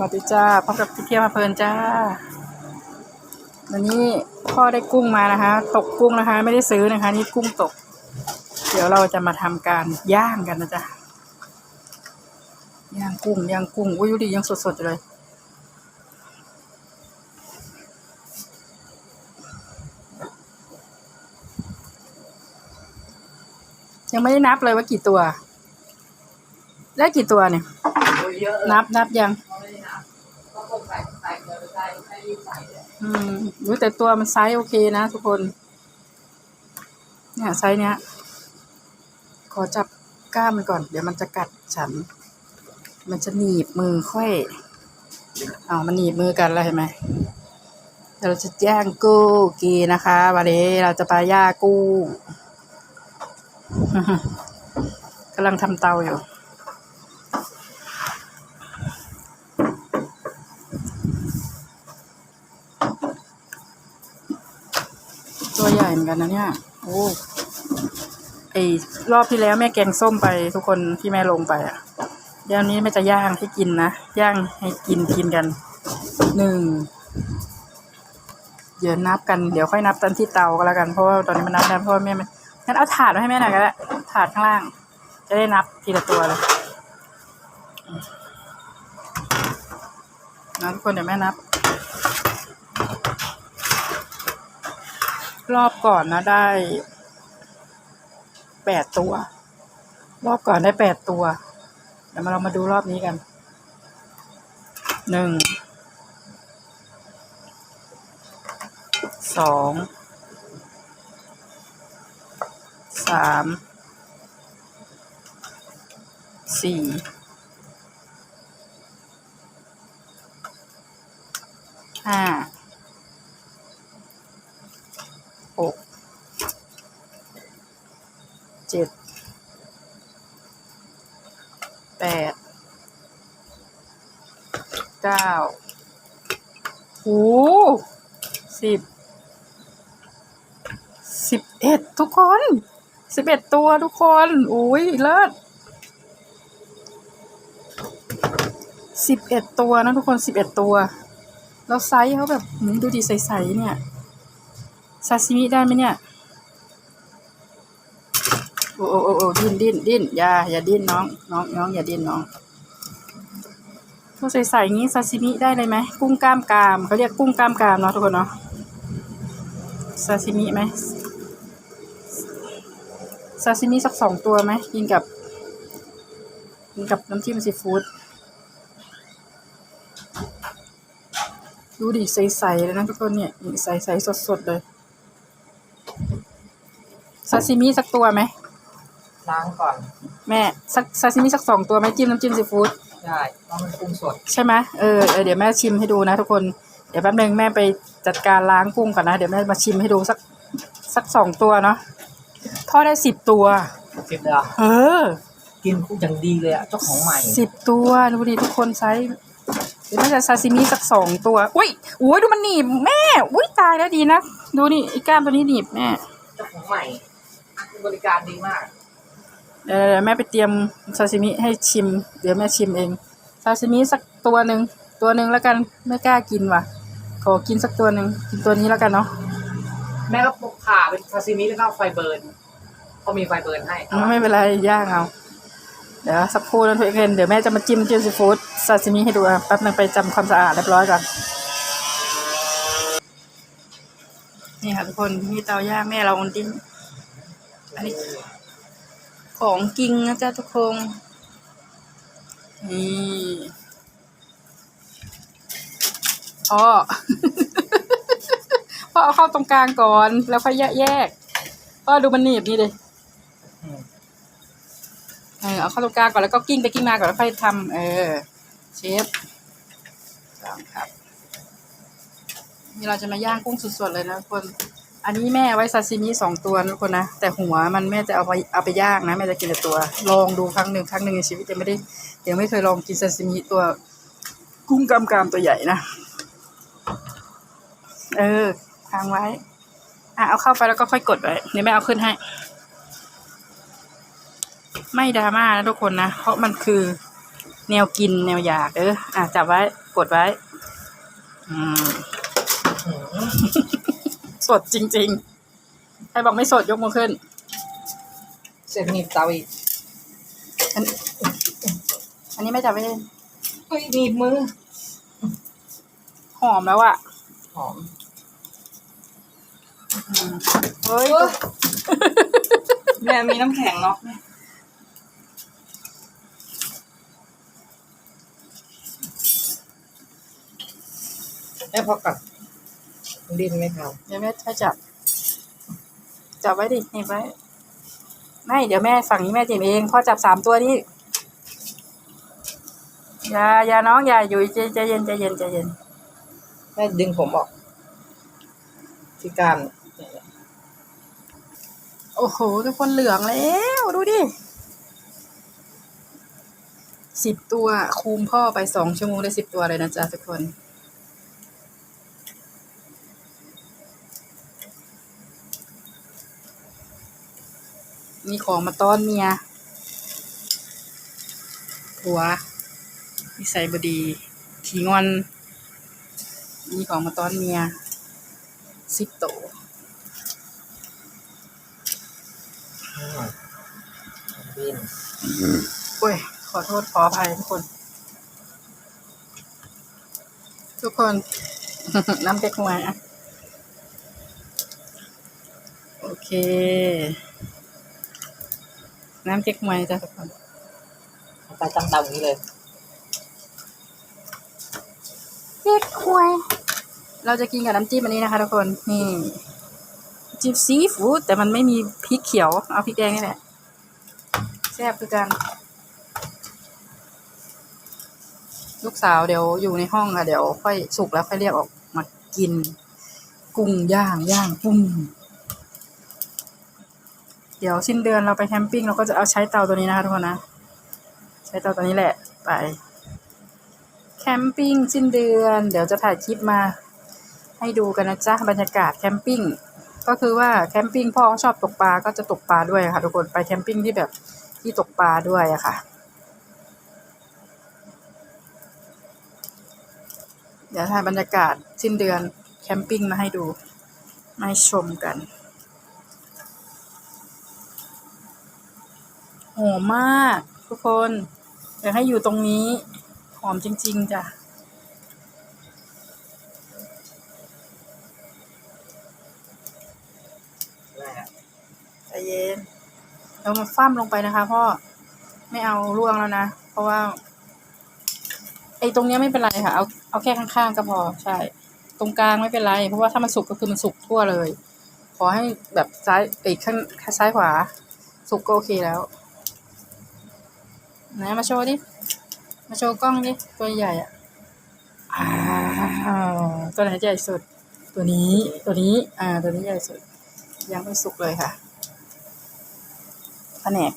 วัสดีจ้าพบกับพี่เที่ยวมาเพลินจ้า วันนี้พ่อได้กุ้งมานะคะ ตกกุ้งนะคะ ไม่ได้ซื้อนะคะ นี่กุ้งตก เดี๋ยวเราจะมาทำการย่างกันนะจ๊ะย่างกุ้งย่างกุ้งอุ้ยดูดิยังสดๆอยู่เลย ยังไม่ได้นับเลยว่ากี่ตัว ได้กี่ตัวเนี่ยเยอะนับนับยัง อืมรู้แต่ตัวมันไซส์โอเคนะทุกคน เนี่ยไซส์เนี้ย ขอจับกล้ามมันก่อน เดี๋ยวมันจะกัดฉัน มันจะหนีบมือค่อยเอามันหนีบมือกันแล้วเห็นไหมเดี๋ยวเราจะย่างกุ้กีนะคะ วันนี้เราจะไปย่างกุ้กำลังทำเตาอยู่ เหมือนกันนะเนี่ยโอ้ไอรอบที่แล้วแม่แกงส้มไปทุกคนที่แม่ลงไปอะเดี๋ยวนี้แม่จะย่างให้กินนะย่างให้กินกินกันหนึ่งเดี๋ยวนับกันเดี๋ยวค่อยนับตอนที่เตาก็แล้วกันเพราะว่าตอนนี้มันนับได้เพราะแม่มันงั้นเอาถาดมาให้แม่หน่อยก็ได้ถาดข้างล่าง จะได้นับทีละตัวเลยนะทุกคนเดี๋ยวแม่นับ รอบก่อนนะได้แปดตัว รอบก่อนได้แปดตัว เดี๋ยวมาเรามาดูรอบนี้กันหนึ่งสองสามสี่ห้า หก เจ็ดแปดเก้าโอ้สิบสิบเอ็ดทุกคนสิบเอ็ดตัวทุกคนอุ้ยเลิศสิบเอ็ดตัวนะทุกคนสิบเอ็ดตัว แล้วไซส์เขาแบบดูดีใสๆเนี่ยซาซิมิได้ไหมเนี่ย อ้โอ้โอ้โอดิ้นดิ้นดิ้นอย่าอย่าดิ้นน้องน้องน้องอย่าดิ้นน้องตัวใสๆอย่งี้ซาซิมิได้เลยไหมกุ้งกล้ามกรามเขาเรียกกุ้งกล้ามกรามเนาะทุกคนเนาะซาซิมิไหมซาซิมิสักสองตัวไหมกินกับกินกับน้ำจิ้มซีฟู้ดดูดิใสๆเลยนะทุกคนเนี่ยใสๆสดๆเลยซาซิมิสักตัวไหม ล้างก่อน แม่สักซาซิมิสักสองตัวไหมจิ้มน้ำจิ้มซีฟู้ดได้เพราะมันปรุงสดใช่ไหมเออเออเดี๋ยวแม่ชิมให้ดูนะทุกคนเดี๋ยวแป๊บนึงแม่ไปจัดการล้างกุ้งก่อนนะเดี๋ยวแม่มาชิมให้ดูสักสักสองตัวเนาะทอดได้สิบตัวสิบเลยเหรอเออกินคู่อย่างดีเลยอะเจ้าของใหม่สิบตัวดูดิทุกคนไซส์เดี๋ยวแม่จะซาซิมิสักสองตัวอุ้ยโอ้ยดูมันหนีบแม่อุ้ยตายแล้วดีนะ ดูนี่ไอ้กล้ามตัวนี้หนีบแม่เจ้าของใหม่บริการดีมาก เดี๋ยวเดี๋ยวแม่ไปเตรียมซาซิมิให้ชิม เดี๋ยวแม่ชิมเองซาซิมิสักตัวหนึ่งตัวหนึ่งแล้วกันไม่กล้ากินว่ะ ขอกินสักตัวหนึ่งกินตัวนี้แล้วกันเนาะแม่ก็ปกผ่าเป็นซาซิมิแล้วก็ไฟเบิร์นเขามีไฟเบิร์นให้ไม่เป็นไรย่างเอาเดี๋ยวสักครู่นะทุกคนเดี๋ยวแม่จะมาจิ้มจิ้มซีฟู้ดซาซิมิให้ดูอะแป๊บนึงไปจำความสะอาดเรียบร้อยก่อนนี่ค่ะทุกคนนี่เตาย่างแม่เราอนดิ้นอันนี้ ของจริงนะจ๊ะทุกคนนี่พ่อพ่อเอาเข้าตรงกลางก่อนแล้วค่อยแยกพ่อดูมันหนีบนี่ดิอืมเออเอาเข้าตรงกลางก่อนแล้วก็กิ้งไปกิ้งมาก่อนแล้วค่อยทำเออ เชฟลองครับนี่เราจะมาย่างกุ้งสดๆเลยนะทุกคน อันนี้แม่ไว้ซาซิมิสองตัวทุกคนนะ แต่หัวมันแม่จะเอาไปเอาไปย่างนะแม่จะกินแต่ตัว ลองดูครั้งหนึ่งครั้งหนึ่งในชีวิตยังไม่ได้ยังไม่เคยลองกินซาซิมิตัว กุ้งกำกามตัวใหญ่นะ เออค้างไว้อะเอาเข้าไปแล้วก็ค่อยกดไว้เดี๋ยวแม่เอาขึ้นให้ ไม่ดราม่านะทุกคนนะ เพราะมันคือแนวกินแนวอยากเอออะจับไว้กดไว้ อืม สดจริง ๆ ใครบอกไม่สดยกมือขึ้น เสร็จหนีบเตาอีกอันอันนี้ไม่จับไม่ได้เฮ้ยหนีบมือ หอมแล้วอะหอมอืมเฮ้ย แม่มีน้ำแข็งเนาะแม่พอกับ ดิ้นไม่ทเดี๋ยวแม่ให้จับ จับไว้ดิเหนีบไว้ ไม่ เดี๋ยวแม่ฝั่งนี้แม่จิมเองพ่อจับสามตัวนี้อย่าอย่าน้องอย่าอยู่ใจใจเย็นใจเย็นใจเย็นแม่ดึงผมออก ที่กามโอ้โหทุกคนเหลืองแล้ว ดูดิสิบตัวคูมพ่อไปสองชั่วโมงได้สิบตัวเลยนะจ๊ะทุกคน มีของมาต้อนเมียผัวนิสัยบดีขี้งอน มีของมาต้อนเมียสิบโตวดิ้นโอ้ย ขอโทษขออภัยทุกคน ทุกคน น้ำเก๊กฮวยอะโอเค น้ำเก๊กฮวยจ้ะทุกคนตาจังเตาอย่างนี้เลยเก๊กฮวย เราจะกินกับน้ำจิ้มอันนี้นะคะทุกคน นี่จิ้มซีฟู้ดแต่มันไม่มีพริกเขียว เอาพริกแดงนี่แหละแซ่บคือกันลูกสาวเดี๋ยวอยู่ในห้องค่ะเดี๋ยวค่อยสุกแล้วค่อยเรียกออกมากิน กุ้งย่างย่างกุ้งเดี๋ยวสิ้นเดือนเราไปแคมปิ้งเราก็จะเอาใช้เตาตัวนี้นะคะทุกคนนะ ใช้เตาตัวนี้แหละไป แคมปิ้งสิ้นเดือน เดี๋ยวจะถ่ายคลิปมา ให้ดูกันนะจ๊ะบรรยากาศแคมปิ้งก็คือว่าแคมปิ้งพ่อเขาชอบตกปลาก็จะตกปลาด้วยค่ะทุกคนไปแคมปิ้งที่แบบที่ตกปลาด้วยอะค่ะเดี๋ยวถ่ายบรรยากาศสิ้นเดือนแคมปิ้งมาให้ดูมาชมกัน หอมมาก ทุกคนอยากให้อยู่ตรงนี้ หอมจริง ๆ จ้ะแม่ใจเย็นเรามาฟ้ามลงไปนะคะพ่อ ไม่เอาร่วงแล้วนะ เพราะว่า ไอ้ตรงเนี้ยไม่เป็นไรค่ะ เอาเอาแค่ข้างๆก็พอใช่ ตรงกลางไม่เป็นไร เพราะว่าถ้ามันสุกก็คือมันสุกทั่วเลย ขอให้แบบซ้ายไอ้ข้างซ้ายขวา สุกก็โอเคแล้ว ไหนมาโชว์ดิ มาโชว์กล้องดิ ตัวใหญ่อะอ้าวตัวไหนใหญ่สุด ตัวนี้ ตัวนี้ อ่า ตัวนี้ใหญ่สุด ยังไม่สุกเลยค่ะ แผนก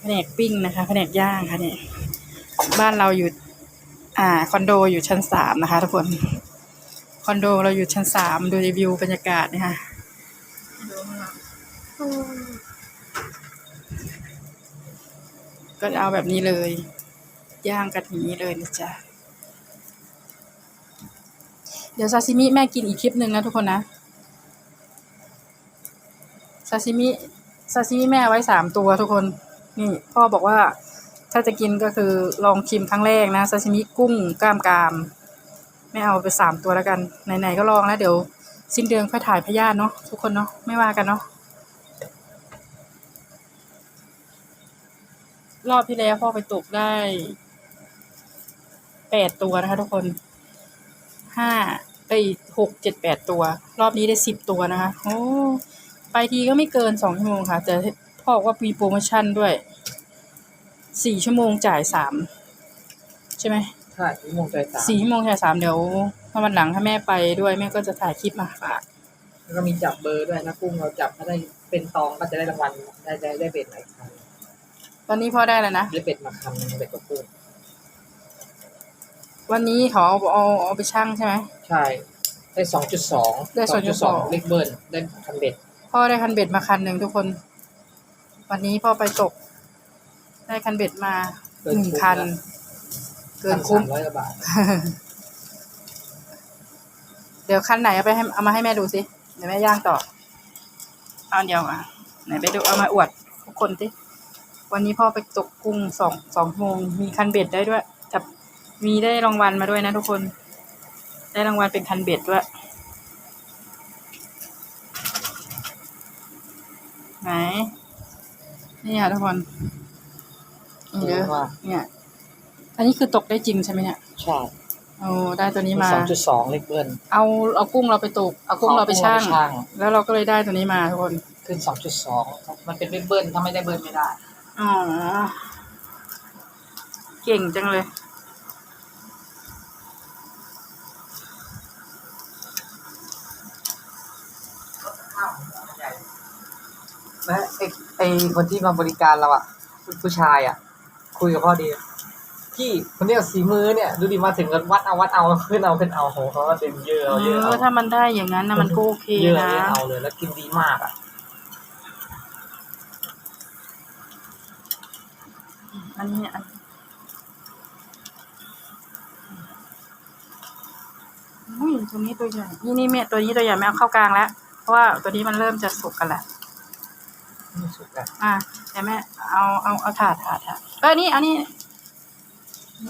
แผนกปิ้งนะคะ แผนกย่างค่ะเนี่ย บ้านเราอยู่ อ่า คอนโดอยู่ชั้นสามนะคะทุกคน คอนโดเราอยู่ชั้นสามดูรีวิวบรรยากาศนะคะดูข้างหลัง ก็จะเอาแบบนี้เลย ย่างกันอย่างนี้เลยนะจ๊ะ เดี๋ยวซาซิมิแม่กินอีกคลิปหนึ่งนะทุกคนนะ ซาซิมิซาซิมิแม่ไว้สามตัวทุกคน นี่พ่อบอกว่าถ้าจะกินก็คือลองชิมครั้งแรกนะซาซิมิกุ้งกล้ามกรามไม่เอาไปสามตัวแล้วกัน ไหนๆก็ลองแล้วเดี๋ยว สิ้นเดือนค่อยถ่ายพยาธิเนาะทุกคนเนาะไม่ว่ากันเนาะ รอบที่แล้วพ่อไปตกได้แปดตัวนะคะทุกคนห้าไปหกเจ็ดแปดตัว รอบนี้ได้สิบตัวนะคะโอ้ไปทีก็ไม่เกินสองชั่วโมงค่ะ แต่พ่อบอกว่ามีโปรโมชั่นด้วยสี่ชั่วโมงจ่ายสามใช่ไหมใช่ที่โมงใจสามสี่ชั่วโมงจ่ายสามเดี๋ยวถ้าวันหลังถ้าแม่ไปด้วยแม่ก็จะถ่ายคลิปมาฝากแล้วก็มีจับเบอร์ด้วยนะกุ้งเราจับถ้าได้เป็นตองก็จะได้รางวัลได้ได้ได้เป็ดหลายครั้ง ตอนนี้พ่อได้แล้วนะ ได้เป็ดมาคำหนึงเป็ดกับกุ้งวันนี้เขาเอาเอาเอาไปชั่งใช่ไหม ใช่ ได้สองจุดสองได้2.2 เล็กเบิร์นได้คันเบ็ดพ่อได้คันเบ็ดมาคันหนึ่งทุกคน วันนี้พ่อไปตก ได้คันเบ็ดมาหนึ่งคัน เกินคุ้ม ร้อยกว่าบาทเดี๋ยวคันไหนเอาไปให้เอามาให้แม่ดูสิเดี๋ยวแม่ย่างต่อ เอาอันเดียวอะไหนไปดูเอามาอวดทุกคนสิ วันนี้พ่อไปตกกุ้งสองสองชั่วโมงมีคันเบ็ดได้ด้วยจับมีได้รางวัลมาด้วยนะทุกคน ได้รางวัลเป็นคันเบ็ดด้วยไหนนี่ค่ะทุกคนนี่เด้อว่าเนี่ย อันนี้คือตกได้จริงใช่ไหมเนี่ยใช่โอ้ได้ตัวนี้มาสองจุดสองเล็กเบิ้ลเอาเอากุ้งเราไปตกเอากุ้งเราไปช่างเอากุ้งเราไปชั่งแล้วเราก็เลยได้ตัวนี้มาทุกคน ขึ้นสองจุดสองมันเป็นเล็กเบิ้ลถ้าไม่ได้เบิ้ลไม่ได้ อ๋อ เก่งจังเลยและไอไอคนที่มาบริการเราอะผู้ชายอะคุยกับพ่อดีพี่คนเนี้ยสีมือเนี่ยดูดิมาถึงกันวัดเอาวัดเอาขึ้นเอาขึ้นเอาโหเขาก็เต็มเยอะเอเอาเยอะเอาอ ถ้ามันได้อย่างนั้นนะมันก็โอเคเยอะนะเยอะเอาเลยแล้วกินดีมากอะ อันนี้อันอุ้ยตัวนี้ตัวใหญ่นี่นี่แม่ตัวนี้ตัวใหญ่ไม่เอาเข้ากลางแล้ว เพราะว่าตัวนี้มันเริ่มจะสุกกันแล้วไม่สุกอะอะแต่แม่เอาเอาเอาถาดถาดถาดเออนี่เอานี่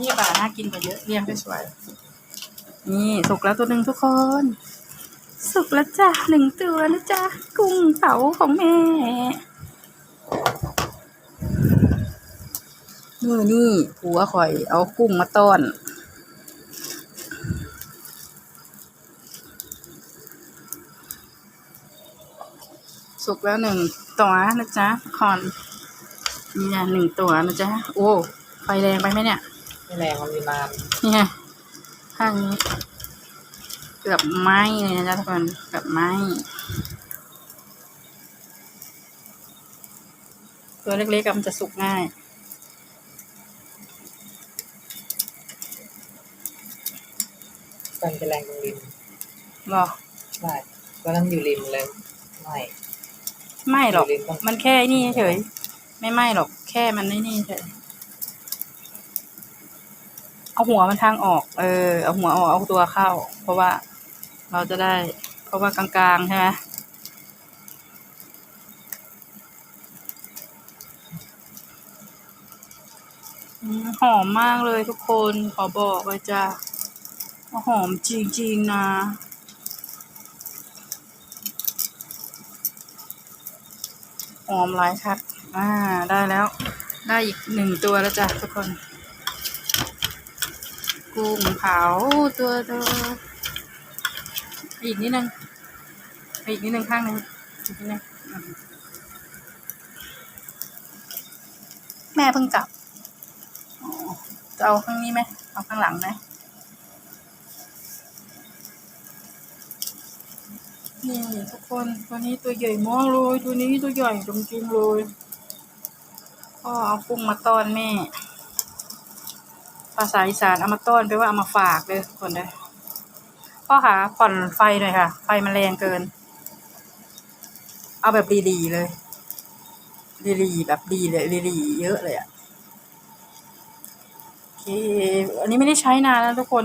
นี่ป่าน่ากินกว่าเยอะเรียงสวย นี่สุกแล้วตัวหนึ่งทุกคน สุกแล้วจ้ะหนึ่งตัวนะจ๊ะกุ้งเผาของแม่ มือนี่ผัวข่อยเอากุ้งมาต้อนสุกแล้วหนึ่งตัวนะจ๊ะคอนนี่นะหนึ่งตัวนะจ๊ะโอ้ไฟแรงไปไหมเนี่ยไม่แรงมันมีนานนี่ไงข้างนี้เกือบไหม้เลยนะจ๊ะทุกคนเกือบไหม้ตัวเล็กๆอะมันจะสุกง่าย มันจะแรงตรงริมหรอใช่ก็นั้นอยู่ริมเลยไม่ไม่หรอกอยู่ริมต้องมันแค่นี่เฉย ไม่ไหม้หรอก แค่มันนี่นี่เฉย เอาหัวมันทางออก เออ เอาหัวออก เอาตัวเข้า เพราะว่าเราจะได้ เพราะว่ากลางๆใช่ไหมอืมหอมมากเลยทุกคน ขอบอกเลยจ้ะว่า หอมจริงๆนะหอมหลายครับอ่า ได้แล้ว ได้อีกหนึ่งตัวแล้วจ้ะทุกคน กุ้งเผาตัวโตอีกนิดนึง อีกนิดนึงข้างหนึงอีกนิดนึงอืมแม่เพิ่งกลับอ๋อจะเอาข้างนี้ไหมเอาข้างหลังไหม นี่ทุกคนตัวนี้ตัวใหญ่มากเลยตัวนี้ตัวใหญ่จริงๆเลยพ่อเอากุ้งมาต้อนแม่ ภาษาอีสานเอามาต้อนไปลว่าเอามาฝากเลยทุกคนเลยพ่อคะผ่อนไฟหน่อยค่ะ ไฟมันแรงเกิน เอาแบบรีๆเลยรีๆแบบดีเลยรีๆเยอะเลยอะโอเคอันนี้ไม่ได้ใช้นานแล้วทุกคน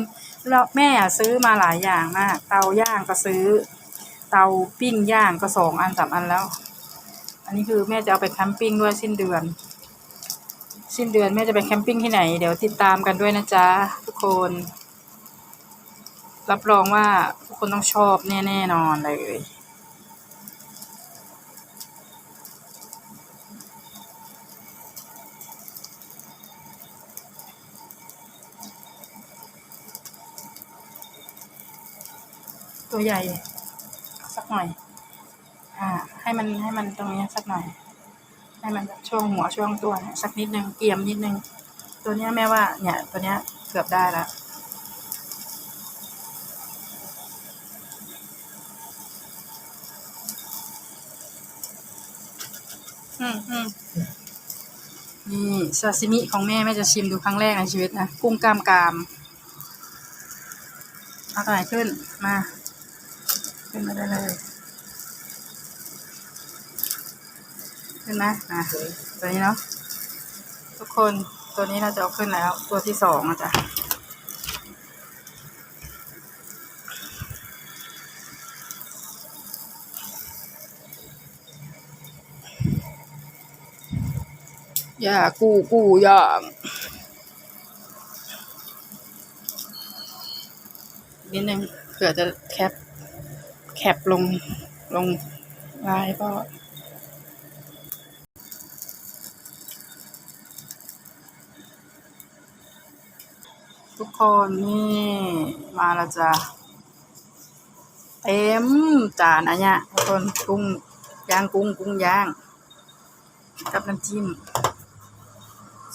แล้วแม่อะซื้อมาหลายอย่างมาก เตาย่างก็ซื้อ เตาปิ้งย่างก็สองอันสามอันแล้ว อันนี้คือแม่จะเอาไปแคมปิ้งด้วยสิ้นเดือน สิ้นเดือนแม่จะไปแคมปิ้งที่ไหน เดี๋ยวติดตามกันด้วยนะจ๊ะทุกคน รับรองว่าทุกคนต้องชอบแน่แน่นอนเลยตัวใหญ่ หน่อย อ่า ให้มันให้มันตรงนี้สักหน่อย ให้มันช่วงหัวช่วงตัวเนี่ยสักนิดนึงเกี่ยมนิดนึง ตัวเนี้ยแม่ว่าเนี่ย ตัวเนี้ยเกือบได้แล้วอืมอืมนี่ซาซิมิของแม่แม่จะชิมดูครั้งแรกในชีวิตนะ กุ้งกล้ามกรามอาตัวไหนขึ้นมา นมาได้เลย ขึ้นไหมอะตัวนี้เนาะทุกคนตัวนี้น่าจะเอาขึ้นแล้ว ตัวที่สองอะจ้ะอย่ากูกูอย่างนิดนึงเผื่อจะแคป แคปลงลงไลน์ก็ ทุกคนนี่มาแล้วจ้ะเต็มจานอันเนี้ยทุกคนกุ้งย่างกุ้งกุ้งย่าง กับน้ำจิ้ม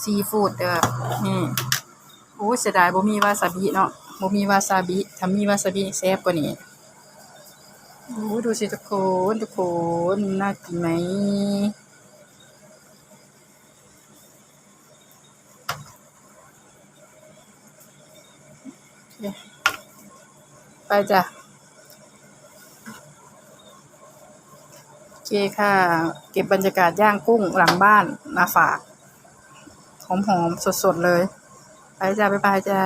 ซีฟู้ดเด้อนี่โอ้เสียดายบ่มีวาซาบิเนาะบ่มีวาซาบิถ้ามีวาซาบิแซ่บกว่านี้ โอ้ดูสิทุกคนทุกคนน่ากินไหมไปจ้ะโอเคค่ะ เก็บบรรยากาศย่างกุ้งหลังบ้านมาฝาก หอมๆ สดๆ เลย ไปจ้ะ บ๊ายบายจ้า